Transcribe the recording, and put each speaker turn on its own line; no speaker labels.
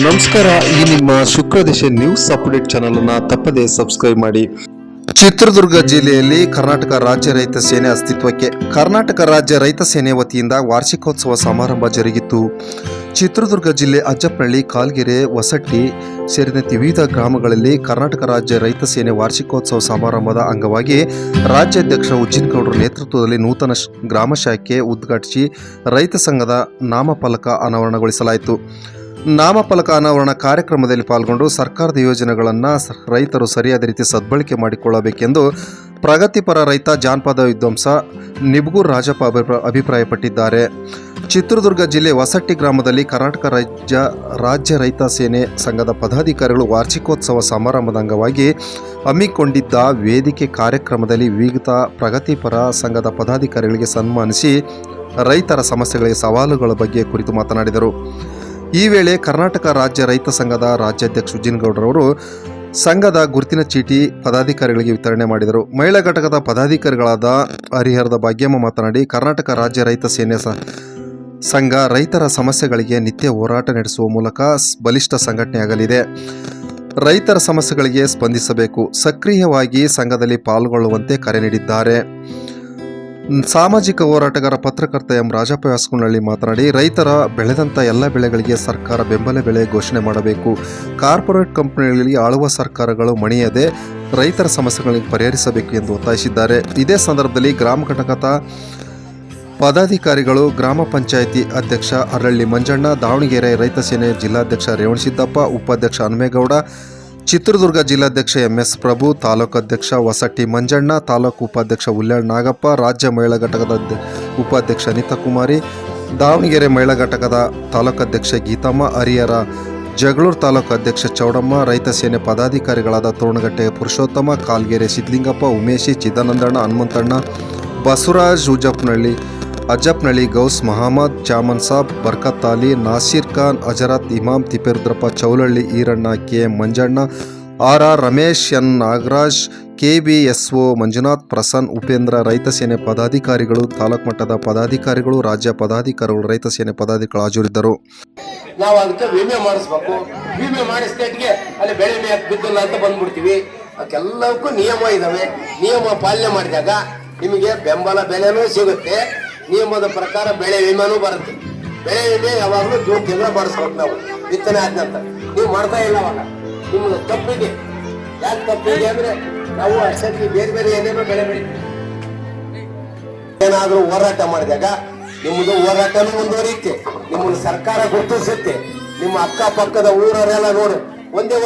ನಮಸ್ಕಾರ, ಈ ನಿಮ್ಮ ಶುಕ್ರದೇಶ ನ್ಯೂಸ್ ಅಪ್ಡೇಟ್ ಚಾನಲ್ ಅನ್ನ ತಪ್ಪದೇ ಸಬ್ಸ್ಕ್ರೈಬ್ ಮಾಡಿ. ಚಿತ್ರದುರ್ಗ ಜಿಲ್ಲೆಯಲ್ಲಿ ಕರ್ನಾಟಕ ರಾಜ್ಯ ರೈತ ಸೇನೆ ಅಸ್ತಿತ್ವಕ್ಕೆ, ಕರ್ನಾಟಕ ರಾಜ್ಯ ರೈತ ಸೇನೆ ವತಿಯಿಂದ ವಾರ್ಷಿಕೋತ್ಸವ ಸಮಾರಂಭ ಜರುಗಿತು. ಚಿತ್ರದುರ್ಗ ಜಿಲ್ಲೆ ಅಜ್ಜಪ್ಪಳ್ಳಿ ಕಾಲ್ಗೆರೆ ಹೊಸಟ್ಟಿ ಸೇರಿದಂತೆ ವಿವಿಧ ಗ್ರಾಮಗಳಲ್ಲಿ ಕರ್ನಾಟಕ ರಾಜ್ಯ ರೈತ ಸೇನೆ ವಾರ್ಷಿಕೋತ್ಸವ ಸಮಾರಂಭದ ಅಂಗವಾಗಿ ರಾಜ್ಯಾಧ್ಯಕ್ಷ ಉಜ್ಜಿನಗೌಡರ ನೇತೃತ್ವದಲ್ಲಿ ನೂತನ ಗ್ರಾಮ ಶಾಖೆ ಉದ್ಘಾಟಿಸಿ ರೈತ ಸಂಘದ ನಾಮಫಲಕ ಅನಾವರಣಗೊಳಿಸಲಾಯಿತು. ನಾಮಫಲಕ ಅನಾವರಣ ಕಾರ್ಯಕ್ರಮದಲ್ಲಿ ಪಾಲ್ಗೊಂಡು ಸರ್ಕಾರದ ಯೋಜನೆಗಳನ್ನು ರೈತರು ಸರಿಯಾದ ರೀತಿ ಸದ್ಬಳಕೆ ಮಾಡಿಕೊಳ್ಳಬೇಕೆಂದು ಪ್ರಗತಿಪರ ರೈತ ಜಾನಪದ ವಿದ್ವಾಂಸ ನಿಬ್ಗೂರ್ ರಾಜಪ್ಪ ಅಭಿಪ್ರಾಯ ಅಭಿಪ್ರಾಯಪಟ್ಟಿದ್ದಾರೆ. ಚಿತ್ರದುರ್ಗ ಜಿಲ್ಲೆ ವಸಟ್ಟಿ ಗ್ರಾಮದಲ್ಲಿ ಕರ್ನಾಟಕ ರಾಜ್ಯ ರಾಜ್ಯ ರೈತ ಸೇನೆ ಸಂಘದ ಪದಾಧಿಕಾರಿಗಳು ವಾರ್ಷಿಕೋತ್ಸವ ಸಮಾರಂಭದ ಅಂಗವಾಗಿ ಹಮ್ಮಿಕೊಂಡಿದ್ದ ವೇದಿಕೆ ಕಾರ್ಯಕ್ರಮದಲ್ಲಿ ವಿವಿಧ ಪ್ರಗತಿಪರ ಸಂಘದ ಪದಾಧಿಕಾರಿಗಳಿಗೆ ಸನ್ಮಾನಿಸಿ ರೈತರ ಸಮಸ್ಯೆಗಳಿಗೆ ಸವಾಲುಗಳ ಬಗ್ಗೆ ಕುರಿತು ಮಾತನಾಡಿದರು. ಈ ವೇಳೆ ಕರ್ನಾಟಕ ರಾಜ್ಯ ರೈತ ಸಂಘದ ರಾಜ್ಯಾಧ್ಯಕ್ಷ ಉಜ್ಜಿನಗೌಡರವರು ಸಂಘದ ಗುರುತಿನ ಚೀಟಿ ಪದಾಧಿಕಾರಿಗಳಿಗೆ ವಿತರಣೆ ಮಾಡಿದರು. ಮಹಿಳಾ ಘಟಕದ ಪದಾಧಿಕಾರಿಗಳಾದ ಹರಿಹರದ ಭಾಗ್ಯಮ್ಮ ಮಾತನಾಡಿ, ಕರ್ನಾಟಕ ರಾಜ್ಯ ರೈತ ಸೇನೆ ಸಂಘ ರೈತರ ಸಮಸ್ಯೆಗಳಿಗೆ ನಿತ್ಯ ಹೋರಾಟ ನಡೆಸುವ ಮೂಲಕ ಬಲಿಷ್ಠ ಸಂಘಟನೆಯಾಗಲಿದೆ. ರೈತರ ಸಮಸ್ಯೆಗಳಿಗೆ ಸ್ಪಂದಿಸಬೇಕು. ಸಕ್ರಿಯವಾಗಿ ಸಂಘದಲ್ಲಿ ಪಾಲ್ಗೊಳ್ಳುವಂತೆ ಕರೆ ನೀಡಿದ್ದಾರೆ. ಸಾಮಾಜಿಕ ಹೋರಾಟಗಾರ ಪತ್ರಕರ್ತ ಎಂ ರಾಜಪ್ಪ ವ್ಯಾಸಕುನಹಳ್ಳಿ ಮಾತನಾಡಿ, ರೈತರ ಬೆಳೆದಂಥ ಎಲ್ಲ ಬೆಳೆಗಳಿಗೆ ಸರ್ಕಾರ ಬೆಂಬಲ ಬೆಲೆ ಘೋಷಣೆ ಮಾಡಬೇಕು. ಕಾರ್ಪೊರೇಟ್ ಕಂಪನಿಗಳಲ್ಲಿ ಆಳುವ ಸರ್ಕಾರಗಳು ಮಣಿಯದೆ ರೈತರ ಸಮಸ್ಯೆಗಳಿಗೆ ಪರಿಹರಿಸಬೇಕು ಎಂದು ಒತ್ತಾಯಿಸಿದ್ದಾರೆ. ಇದೇ ಸಂದರ್ಭದಲ್ಲಿ ಗ್ರಾಮ ಘಟಕದ ಪದಾಧಿಕಾರಿಗಳು, ಗ್ರಾಮ ಪಂಚಾಯಿತಿ ಅಧ್ಯಕ್ಷ ಅರಳ್ಳಿ ಮಂಜಣ್ಣ, ದಾವಣಗೆರೆ ರೈತ ಸೇನೆ ಜಿಲ್ಲಾಧ್ಯಕ್ಷ ರೇವಣಸಿದ್ದಪ್ಪ, ಉಪಾಧ್ಯಕ್ಷ ಹನುಮೇಗೌಡ ಚಿತ್ರದುರ್ಗ ಜಿಲ್ಲಾಧ್ಯಕ್ಷ ಎಂಎಸ್ ಪ್ರಭು, ತಾಲೂಕು ಅಧ್ಯಕ್ಷ ಮಂಜಣ್ಣ, ತಾಲೂಕು ಉಪಾಧ್ಯಕ್ಷ ಉಲ್ಯಾಳ್ ನಾಗಪ್ಪ, ರಾಜ್ಯ ಮಹಿಳಾ ಘಟಕದ ಉಪಾಧ್ಯಕ್ಷ ಅನಿತಾ ಕುಮಾರಿ ದಾವಣಗೆರೆ ಮಹಿಳಾ ಘಟಕದ ತಾಲೂಕಾಧ್ಯಕ್ಷ ಗೀತಮ್ಮ ಹರಿಹರ ಜಗಳೂರು ತಾಲೂಕು ಅಧ್ಯಕ್ಷ ಚೌಡಮ್ಮ, ರೈತ ಸೇನೆ ಪದಾಧಿಕಾರಿಗಳಾದ Toranagatte Purushottama, Kalgere Sidlingappa Umeshi, Chidanandanna, Hanumanthanna, Basavaraj Ujappanahalli Ajjappanahalli Gous Mohammad Chaman Sab, Barkat Ali, Naseer Khan, Hazrat Imam, Tipperudrappa Chowlahalli, Iranna K M Manjanna, R R Ramesh, N Nagaraj, K B S O Manjunath, Prasan Upendra, Raitha Sene ಪದಾಧಿಕಾರಿಗಳು, ತಾಲೂಕು ಮಟ್ಟದ ಪದಾಧಿಕಾರಿಗಳು, ರಾಜ್ಯ ಪದಾಧಿಕಾರಿಗಳು, ರೈತ ಸೇನೆ ಪದಾಧಿಕಾರಿಗಳು ಹಾಜರಿದ್ದರು.
ನಾವು ಅದಕ್ಕೆ ವಿಮೆ ಮಾಡಿಸ್ಬೇಕು. ವಿಮೆ ಮಾಡಿಸ್ದೇಟ್ಗೆ ಅಲ್ಲಿ ಬೆಳೆ ವಿಮೆ ಬಿದ್ದಿಲ್ಲ ಅಂತ ಬಂದ್ಬಿಡ್ತೀವಿ. ಅದಕ್ಕೆಲ್ಲಕ್ಕೂ ನಿಯಮ ಇದಾವೆ. ನಿಯಮ ಪಾಲನೆ ಮಾಡಿದಾಗ ನಿಮಗೆ ಬೆಂಬಲ ಬೆಲೆನೂ ಸಿಗುತ್ತೆ. ನಿಯಮದ ಪ್ರಕಾರ ಬೆಳೆ ವಿಮೆನೂ ಬರುತ್ತೆ. ಬೆಳೆ ವಿಮೆ ಯಾವಾಗಲೂ ಜೂನ್ ತಿಂಗಳ ಮಾಡಿಸ್ಬೇಕು ನಾವು. ಬಿತ್ತನೆ ಆದ ನಂತರ ನೀವು ಮಾಡ್ತಾ ಇಲ್ಲ ಅವಾಗ. ನಿಮ್ದು ತಪ್ಪಿದೆ ಯಾಕೆ ತಪ್ಪಿದೆ ಅಂದ್ರೆ ನಾವು ಅಷ್ಟಕ್ಕೆ ಬೇರೆ ಬೇರೆ ಏನೇನೋ ಬೆಳೆ ಬೆಳಿತೀವಿ ಏನಾದರೂ ಹೋರಾಟ ಮಾಡಿದಾಗ ನಿಮ್ಮದು ಹೋರಾಟನೂ ಮುಂದುವರಿಯುತ್ತೆ. ನಿಮ್ಮನ್ನು ಸರ್ಕಾರ ಗುರುತಿಸುತ್ತೆ. ನಿಮ್ಮ ಅಕ್ಕಪಕ್ಕದ ಊರವರೆಲ್ಲ ನೋಡು. ಒಂದೇ